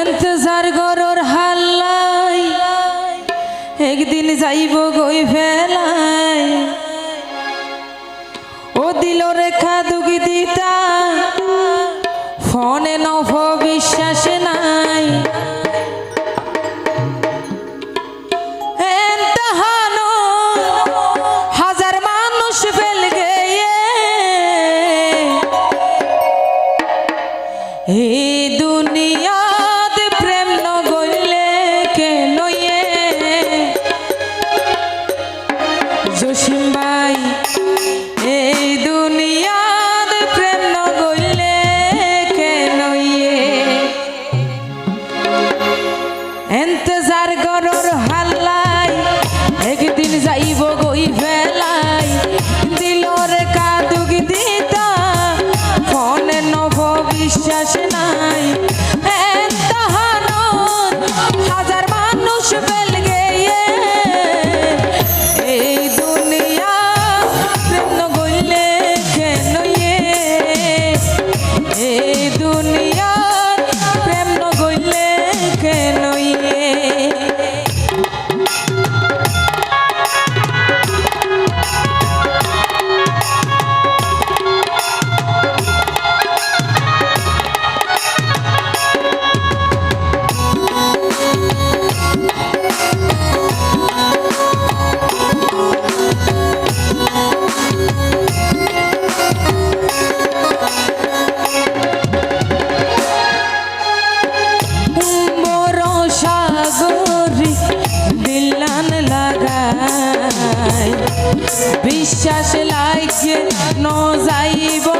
ইন্তজার গরর হাল্লাই। একদিন যাইব গই ফেলাই। ও দিল রেখা দুগি দিতা। ফোনে নভ বিশ্বাস নাই এই দুনিয়া ন যাইব।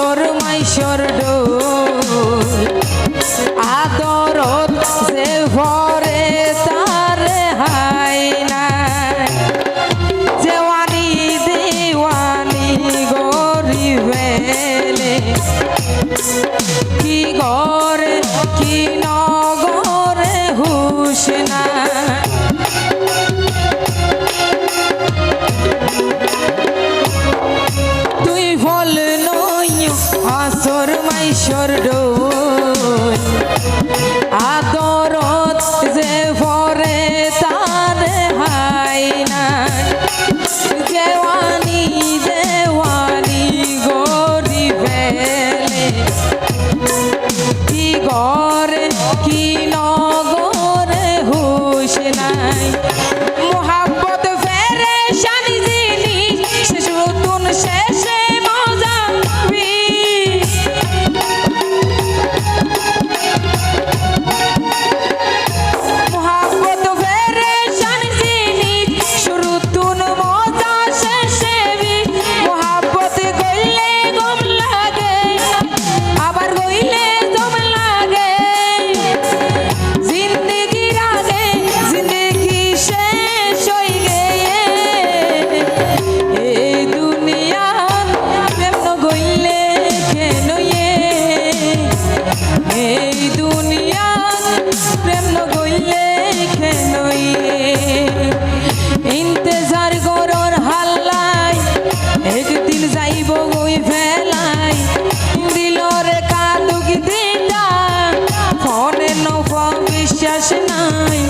মাইশোর মাইশোর ডো He knows. যাস নাই।